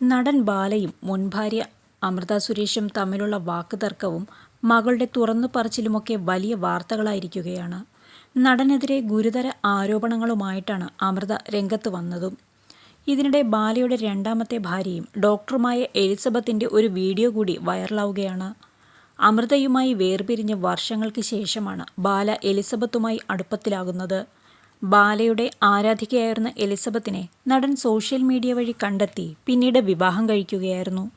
നടൻ ബാലയും മുൻ ഭാര്യ അമൃത സുരേഷും തമ്മിലുള്ള വാക്കുതർക്കവും മകളുടെ തുറന്നു പറച്ചിലുമൊക്കെ വലിയ വാർത്തകളായിരിക്കുകയാണ്. നടനെതിരെ ഗുരുതര ആരോപണങ്ങളുമായിട്ടാണ് അമൃത രംഗത്ത് വന്നതും. ഇതിനിടെ ബാലയുടെ രണ്ടാമത്തെ ഭാര്യയും ഡോക്ടറുമായ എലിസബത്തിന്റെ ഒരു വീഡിയോ കൂടി വൈറലാവുകയാണ്. അമൃതയുമായി വേർപിരിഞ്ഞ് വർഷങ്ങൾക്ക് ശേഷമാണ് ബാല എലിസബത്തുമായി അടുപ്പത്തിലാകുന്നത്. ബാലയുടെ ആരാധികയായിരുന്ന എലിസബത്തിനെ നടൻ സോഷ്യൽ മീഡിയ വഴി കണ്ടെത്തി പിന്നീട് വിവാഹം കഴിക്കുകയായിരുന്നു.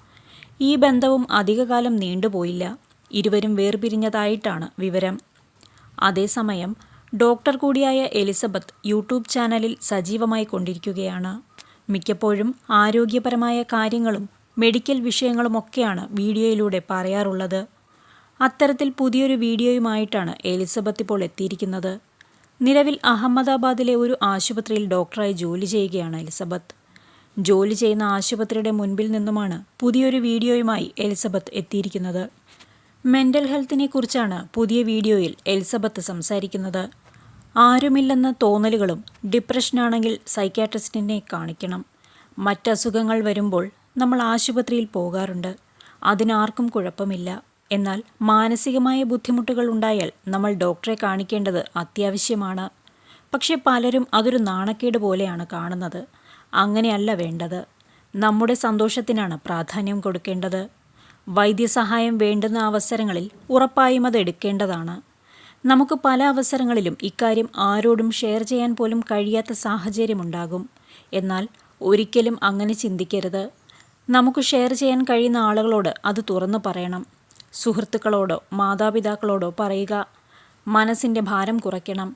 ഈ ബന്ധവും അധികകാലം നീണ്ടുപോയില്ല. ഇരുവരും വേർപിരിഞ്ഞതായിട്ടാണ് വിവരം. അതേസമയം ഡോക്ടർ കൂടിയായ എലിസബത്ത് യൂട്യൂബ് ചാനലിൽ സജീവമായി കൊണ്ടിരിക്കുകയാണ്. മിക്കപ്പോഴും ആരോഗ്യപരമായ കാര്യങ്ങളും മെഡിക്കൽ വിഷയങ്ങളുമൊക്കെയാണ് വീഡിയോയിലൂടെ പറയാറുള്ളത്. അത്തരത്തിൽ പുതിയൊരു വീഡിയോയുമായിട്ടാണ് എലിസബത്ത് ഇപ്പോൾ എത്തിയിരിക്കുന്നത്. നിലവിൽ അഹമ്മദാബാദിലെ ഒരു ആശുപത്രിയിൽ ഡോക്ടറായി ജോലി ചെയ്യുകയാണ് എലിസബത്ത്. ജോലി ചെയ്യുന്ന ആശുപത്രിയുടെ മുൻപിൽ നിന്നുമാണ് പുതിയൊരു വീഡിയോയുമായി എലിസബത്ത് എത്തിയിരിക്കുന്നത്. മെന്റൽ ഹെൽത്തിനെ കുറിച്ചാണ് പുതിയ വീഡിയോയിൽ എലിസബത്ത് സംസാരിക്കുന്നത്. ആരുമില്ലെന്ന തോന്നലുകളും ഡിപ്രഷനാണെങ്കിൽ സൈക്യാട്രിസ്റ്റിനെ കാണിക്കണം. മറ്റസുഖങ്ങൾ വരുമ്പോൾ നമ്മൾ ആശുപത്രിയിൽ പോകാറുണ്ട്. അതിനാർക്കും കുഴപ്പമില്ല. എന്നാൽ മാനസികമായ ബുദ്ധിമുട്ടുകൾ ഉണ്ടായാൽ നമ്മൾ ഡോക്ടറെ കാണിക്കേണ്ടത് അത്യാവശ്യമാണ്. പക്ഷെ പലരും അതൊരു നാണക്കേട് പോലെയാണ് കാണുന്നത്. അങ്ങനെയല്ല വേണ്ടത്. നമ്മുടെ സന്തോഷത്തിനാണ് പ്രാധാന്യം കൊടുക്കേണ്ടത്. വൈദ്യസഹായം വേണ്ടുന്ന അവസരങ്ങളിൽ ഉറപ്പായും അത് എടുക്കേണ്ടതാണ്. നമുക്ക് പല അവസരങ്ങളിലും ഇക്കാര്യം ആരോടും ഷെയർ ചെയ്യാൻ പോലും കഴിയാത്ത സാഹചര്യമുണ്ടാകും എന്നാൽ ഒരിക്കലും അങ്ങനെ ചിന്തിക്കരുത്. നമുക്ക് ഷെയർ ചെയ്യാൻ കഴിയുന്ന ആളുകളോട് അത് തുറന്നു പറയണം. സുഹൃത്തുക്കളോടോ മാതാപിതാക്കളോടോ പറയുക മനസ്സിന്റെ ഭാരം കുറയ്ക്കണം.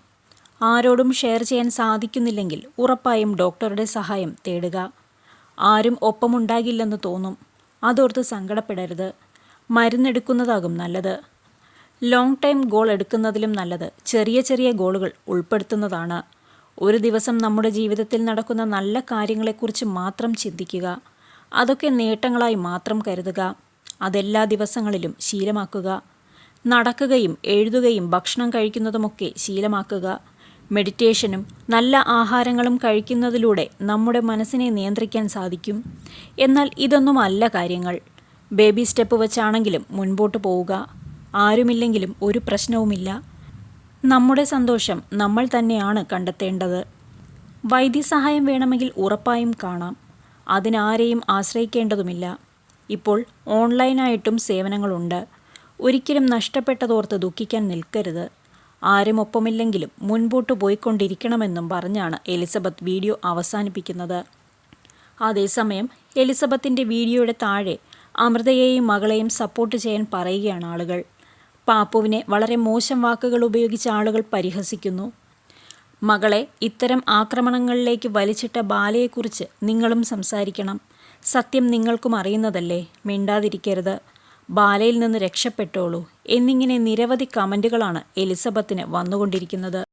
ആരോടും ഷെയർ ചെയ്യാൻ സാധിക്കുന്നില്ലെങ്കിൽ ഉറപ്പായും ഡോക്ടറുടെ സഹായം തേടുക. ആരും ഒപ്പമുണ്ടാകില്ലെന്ന് തോന്നും. അതോർത്ത് സങ്കടപ്പെടരുത്. മരുന്നെടുക്കുന്നതാകും നല്ലത്. ലോങ് ടൈം ഗോൾ എടുക്കുന്നതിലും നല്ലത്. ചെറിയ ചെറിയ ഗോളുകൾ ഉൾപ്പെടുത്തുന്നതാണ്. ഒരു ദിവസം നമ്മുടെ ജീവിതത്തിൽ നടക്കുന്ന നല്ല കാര്യങ്ങളെക്കുറിച്ച് മാത്രം ചിന്തിക്കുക. അതൊക്കെ നേട്ടങ്ങളായി മാത്രം കരുതുക. അതെല്ലാ ദിവസങ്ങളിലും ശീലമാക്കുക. നടക്കുകയും എഴുതുകയും ഭക്ഷണം കഴിക്കുന്നതുമൊക്കെ ശീലമാക്കുക. മെഡിറ്റേഷനും നല്ല ആഹാരങ്ങളും കഴിക്കുന്നതിലൂടെ നമ്മുടെ മനസ്സിനെ നിയന്ത്രിക്കാൻ സാധിക്കും. എന്നാൽ ഇതൊന്നുമല്ല കാര്യങ്ങൾ. ബേബി സ്റ്റെപ്പ് വെച്ചാണെങ്കിലും മുൻപോട്ട് പോവുക. ആരുമില്ലെങ്കിലും ഒരു പ്രശ്നവുമില്ല. നമ്മുടെ സന്തോഷം നമ്മൾ തന്നെയാണ് കണ്ടെത്തേണ്ടത്. വൈദ്യസഹായം വേണമെങ്കിൽ ഉറപ്പായും കാണാം. അതിനാരെയും ആശ്രയിക്കേണ്ടതുമില്ല. ഇപ്പോൾ ഓൺലൈനായിട്ടും സേവനങ്ങളുണ്ട്. ഒരിക്കലും നഷ്ടപ്പെട്ടതോർത്ത് ദുഃഖിക്കാൻ നിൽക്കരുത്. ആരും ഒപ്പമില്ലെങ്കിലും മുൻപോട്ട് പോയിക്കൊണ്ടിരിക്കണമെന്നും പറഞ്ഞാണ് എലിസബത്ത് വീഡിയോ അവസാനിപ്പിക്കുന്നത്. അതേസമയം എലിസബത്തിന്റെ വീഡിയോയുടെ താഴെ അമൃതയെയും മകളെയും സപ്പോർട്ട് ചെയ്യാൻ പറയുകയാണ് ആളുകൾ. പാപ്പുവിനെ വളരെ മോശം വാക്കുകൾ ഉപയോഗിച്ച് ആളുകൾ പരിഹസിക്കുന്നു. മകളെ ഇത്തരം ആക്രമണങ്ങളിലേക്ക് വലിച്ചിട്ട ബാലയെക്കുറിച്ച് നിങ്ങളും സംസാരിക്കണം. സത്യം നിങ്ങൾക്കും അറിയുന്നതല്ലേ? മിണ്ടാതിരിക്കരുത്. ബാലയിൽ നിന്ന് രക്ഷപ്പെട്ടോളൂ. എന്നിങ്ങനെ നിരവധി കമന്റുകളാണ് എലിസബത്തിന് വന്നുകൊണ്ടിരിക്കുന്നത്.